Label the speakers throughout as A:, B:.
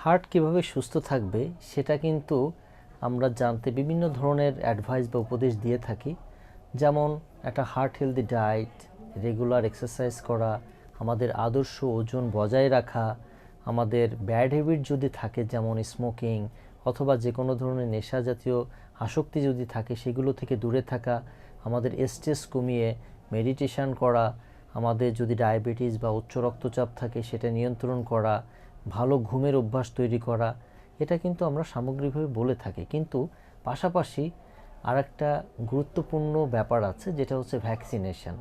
A: Heart কীভাবে সুস্থ থাকবে সেটা কিন্তু আমরা জানতে বিভিন্ন ধরনের অ্যাডভাইস বা উপদেশ দিয়ে থাকি। যেমন একটা heart healthy diet regular exercise করা, আমাদের আদর্শ ওজন বজায় রাখা, আমাদের ব্যাড হ্যাবিট যদি থাকে যেমন স্মোকিং অথবা যে কোনো ধরনের নেশা জাতীয় আসক্তি যদি থাকে সেগুলো থেকে দূরে থাকা, আমাদের স্ট্রেস কমিয়ে মেডিটেশন করা, আমাদের যদি ডায়াবেটিস বা উচ্চ রক্তচাপ থাকে সেটা নিয়ন্ত্রণ করা ভালো ঘুমের অভ্যাস তৈরি করা, এটা কিন্তু আমরা সামগ্রিকভাবে বলে থাকি। কিন্তু পাশাপাশি আরেকটা গুরুত্বপূর্ণ ব্যাপার আছে, যেটা হচ্ছে ভ্যাকসিনেশন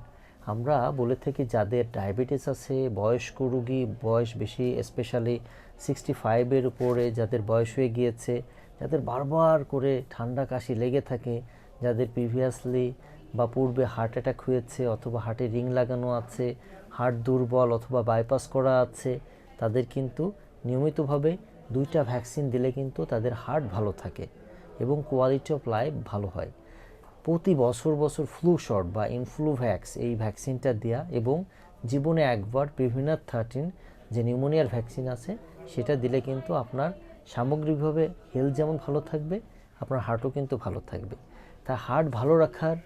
A: আমরা বলে থাকি যাদের ডায়াবেটিস আছে, বয়স্ক রুগী, বয়স বেশি স্পেশালি সিক্সটি ফাইভের উপরে যাদের বয়স হয়ে গিয়েছে, যাদের বারবার করে ঠান্ডা কাশি লেগে থাকে, যাদের প্রিভিয়াসলি বা পূর্বে হার্ট অ্যাটাক হয়েছে অথবা হার্টে রিং লাগানো আছে হার্ট দুর্বল অথবা বাইপাস করা আছে তাদের কিন্তু নিয়মিতভাবে দুইটা ভ্যাকসিন দিলে কিন্তু তাদের হার্ট ভালো থাকে এবং কোয়ালিটি অফ লাইফ ভালো হয়। প্রতি বছর বছর ফ্লু শট বা ইনফ্লুভ্যাক্স এই ভ্যাকসিনটা দেওয়া এবং জীবনে একবার প্রিভিনার থার্টিন যে নিউমোনিয়ার ভ্যাকসিন আছে সেটা দিলে কিন্তু আপনার সামগ্রিকভাবে হেলথ যেমন ভালো থাকবে, আপনার হার্টও কিন্তু ভালো থাকবে। তা হার্ট ভালো রাখার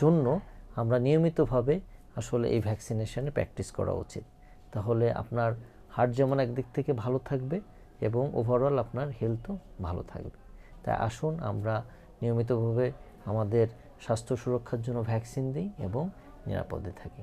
A: জন্য আমরা নিয়মিতভাবে আসলে এই ভ্যাকসিনেশনে প্র্যাকটিস করা উচিত। তাহলে আপনার হার্ট যেমন একদিক থেকে ভালো থাকবে এবং ওভারঅল আপনার হেলথও ভালো থাকবে। তাই আসুন আমরা নিয়মিতভাবে আমাদের স্বাস্থ্য সুরক্ষার জন্য ভ্যাকসিন দিই এবং নিরাপদে থাকি।